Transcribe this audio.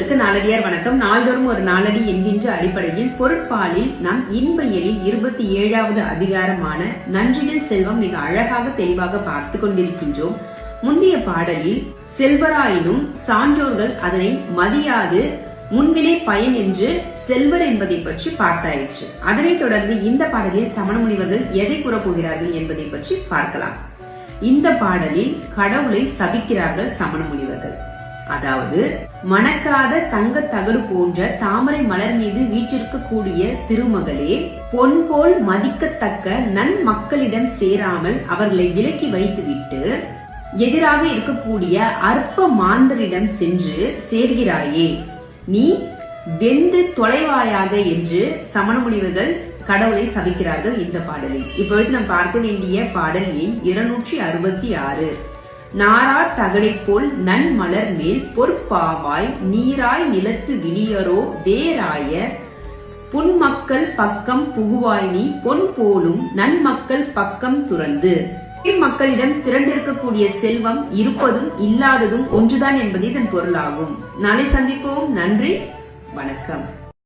உங்களுக்கு நாளடியார் வணக்கம். நாள்தோறும் ஒரு நாளடி என்கின்ற அடிப்படையில் பொருட்பாலில் நம் இன்பயலில் இருபத்தி ஏழாவது அதிகாரமான நன்றினில் செல்வம் மிக அழகாக தெளிவாக பார்த்து கொண்டிருக்கின்றோம். முந்தைய பாடலில் செல்வராயினும் சான்றோர்கள் அதனை மதியாது முன்வினை பயன் என்று செல்வர் என்பதை பற்றி பார்த்தாயிற்று. அதனைத் தொடர்ந்து இந்த பாடலில் சமண முனிவர்கள் எதை கூறப்போகிறார்கள் என்பதை பற்றி பார்க்கலாம். இந்த பாடலில் கடவுளை சபிக்கிறார்கள் சமண முனிவர்கள். அதாவது மணக்காத தங்க தகடு போன்ற தாமரை மலர் மீது வீற்றிருக்கக்கூடிய திருமகளே பொன் போல் மதிக்கத்தக்க நன் மக்களிடம் சேராமல் அவர்களை விலக்கி வைத்துவிட்டு எதிராக இருக்கக்கூடிய அற்ப மாந்தரிடம் சென்று சேர்கிறாயே. நீ வெந்து தொலைவாயாக என்று சமண முனிவர்கள் கடவுளை சபிக்கிறார்கள் இந்த பாடலில். இப்பொழுது நாம் பார்க்க வேண்டிய பாடல் எண் இருநூற்றி அறுபத்தி ஆறு. நாரா தகடைப் போல் நன் மலர் மேல் பொற்பாவாய் நீராய் நிலத்து விழியரோ வேராய புன்மக்கள் பக்கம் புகுவாய் நீ பொன் போலும் நன்மக்கள் பக்கம் துறந்து. மக்களிடம் திரண்டிருக்கக்கூடிய செல்வம் இருப்பதும் இல்லாததும் ஒன்றுதான் என்பது இதன் பொருளாகும். நாளை சந்திப்போம். நன்றி. வணக்கம்.